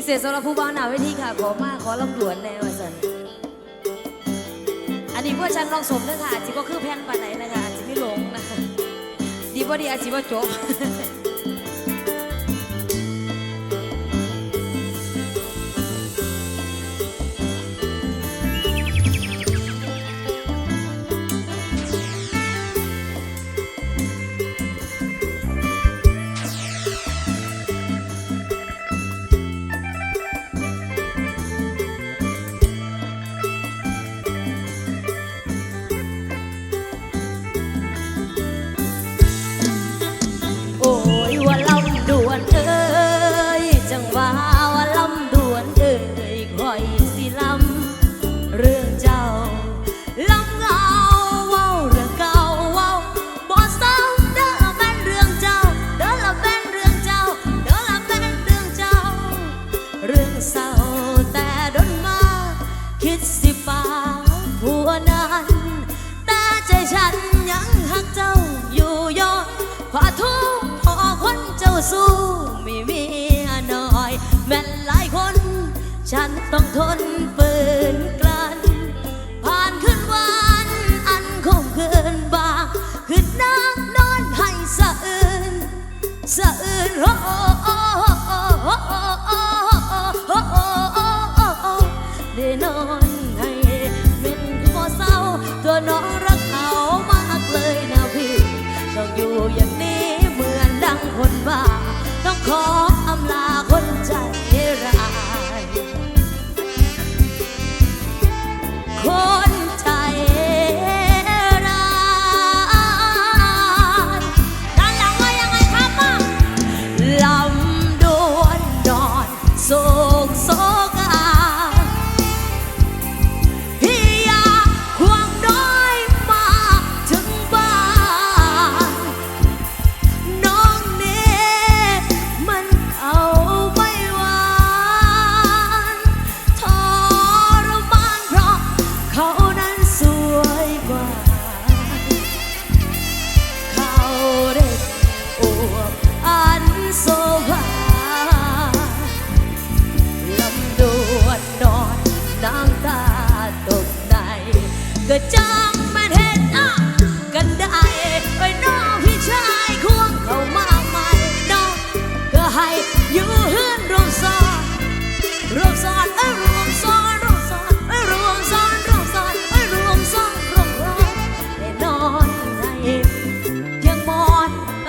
พิเศษสำหรับผู้บ้านหนาเวทีค่ะ ขอมาขอลำดวนแน่ว่าสันอันนี้เพื่อฉันลองสมด้วยค่ะอาจจะก็คือแพนปานไหนนะคะอาจจะไม่หลงนะคะดีพอดีอาจจะว่าจบ ต้องทนฝืนกลั้นผ่านคืนวันอันคงคืนบางคืนน้ำนอนให้สะอื่นสะอื่นโอ้โอ้โอ้โอ้โอ้โอ้โอ้โอ้โอ้ได้นอนให้เป็นบ่เศร้าตัวน้องรักเขามากเลยนะพี่ ต้องอยู่อย่างนี้เหมือนดังคนบ้าต้องขอ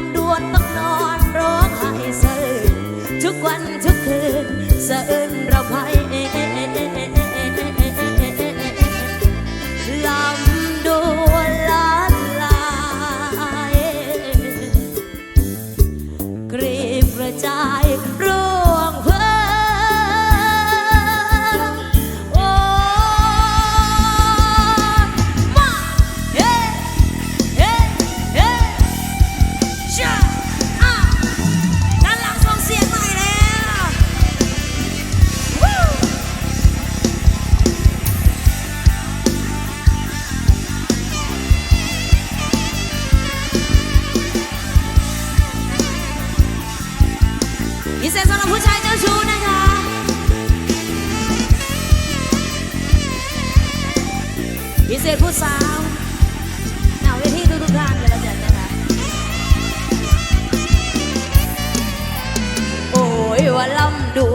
ลำดวนต้องนอนร้องไห้เสะอื้นทุกวันทุกคืนเสะอื้นระไห้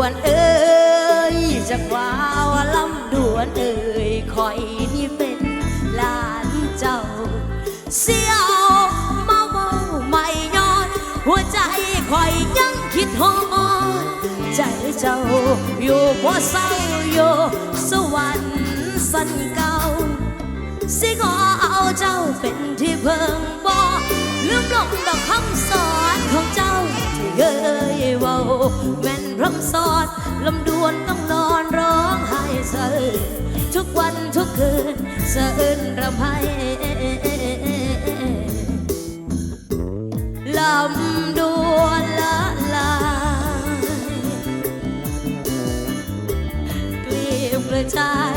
วนเอ้ยจักว่าว่าลำดวนเอ้ยคอยนี่เป็นหลานเจ้า เสียวเมาเมาไม่ย้อน หัวใจคอยยังคิดฮอดใจเจ้าอยู่บ่เศร้าอยู่สวรรค์สันเก่าสิขอเอาเจ้าเป็นที่เพิ่งบอก ลืมลงดอกคำสอนของเจ้าที่เคยเว้าแม่นพร่ำสอนลำดวนต้องนอนร้องไห้เสะอื้นทุกวันทุกคืนเสะอื้นรำไห้ลำดวนละลายเกลียบกระจาย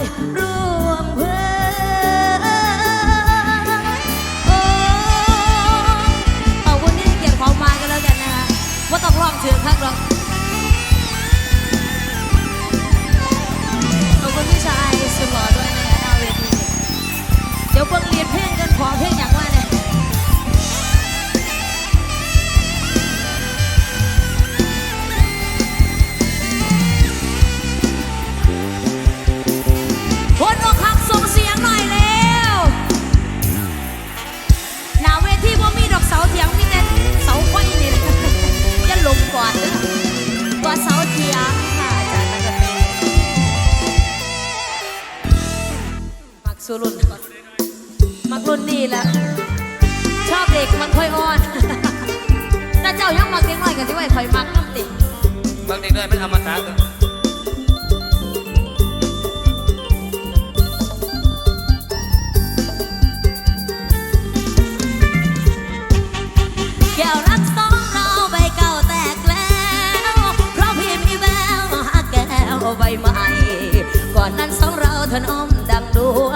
สูรุ่นมักรุ่นนี่แหละชอบเด็กมันค่อยอ่อนแต่เจ้ายังมักเด็กหน่อยกันที่ว่าคอยมักน้ำติบางเด็กน้อยมันอมตะแกวรักสองเราใบเก่าแตกแล้วเพราะพี่มีแววหาแก้ใบใหม่ก่อนนั้นสองเราถนอมดังดวง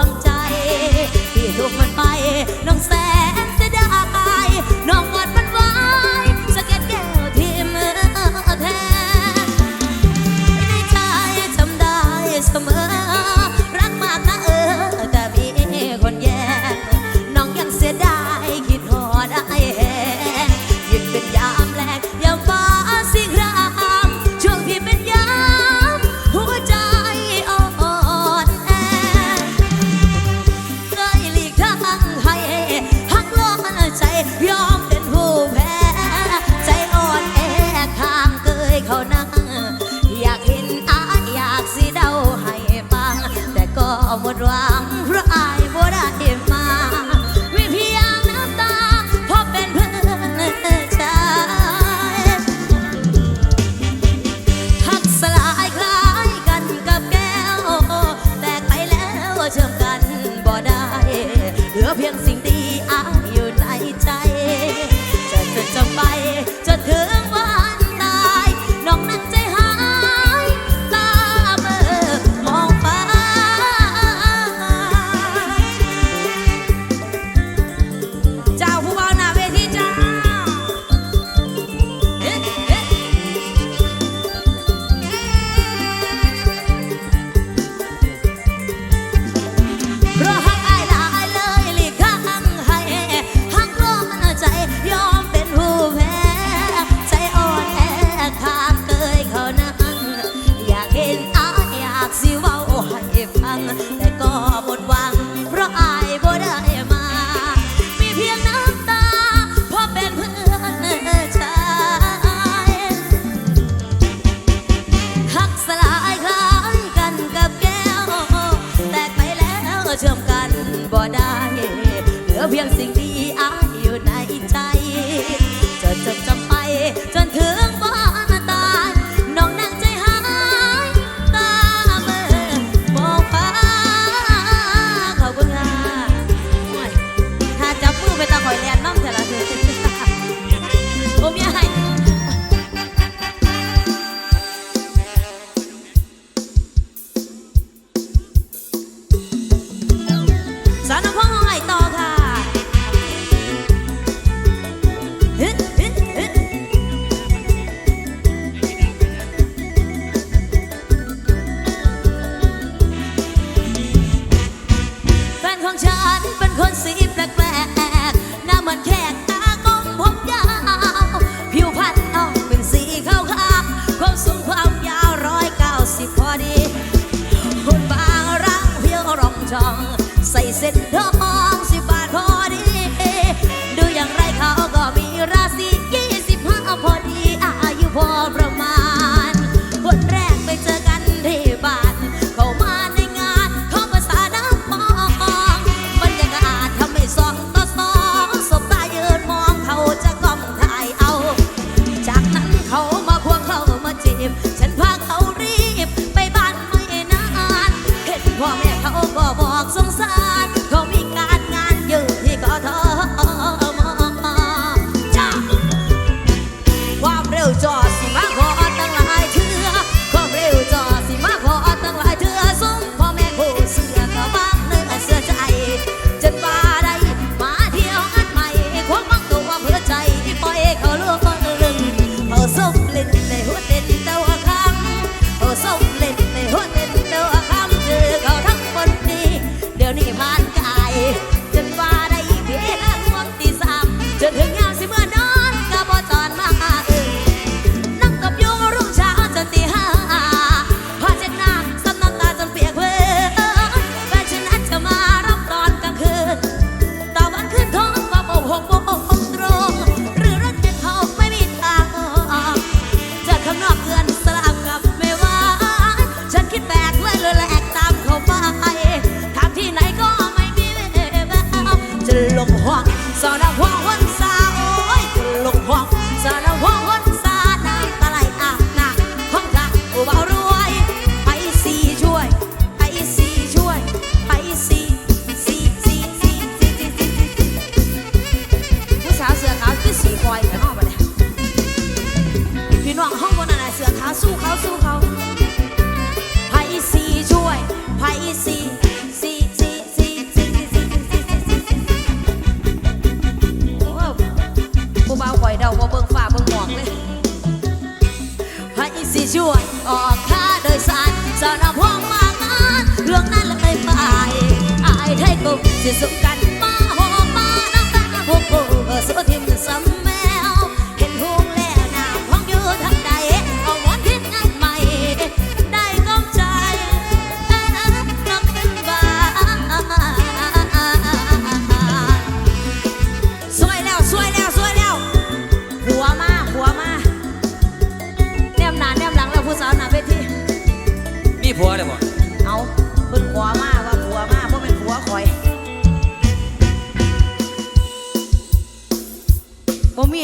สุกันมาหอมาน้ำตาหกโอสุทิมสำ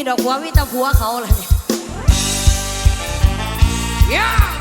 มีดอกหัวมีแต่ผัวเขาเลย Yeah!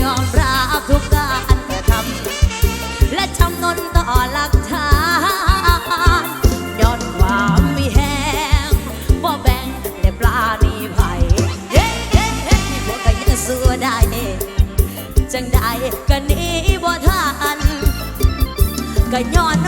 ยอมรับทุกการกระทำและจำนนต่อหลักฐานย้อนความมีแหงบ่แบ่งแต่ปลานีไผ่เฮ้เฮ้เฮ้พวกกันยังสู้ได้จังได้กันนี้บ่ทันก็ย้อน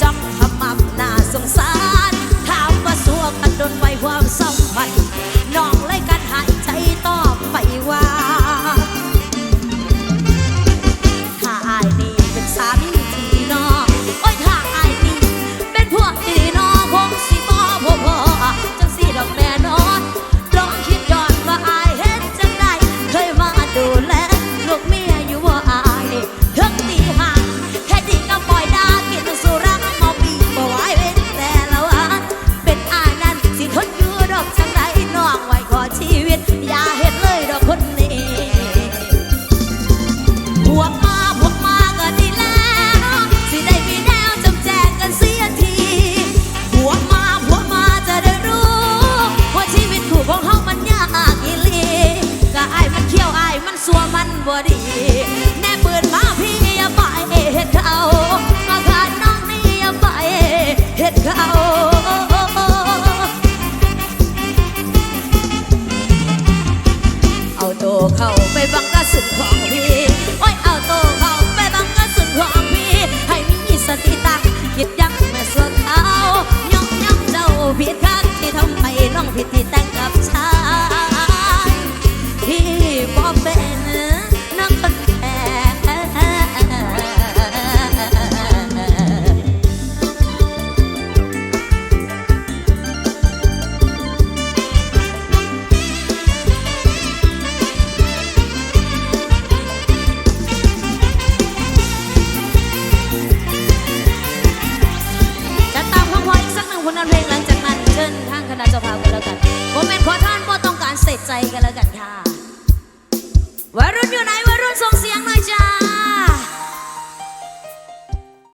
duck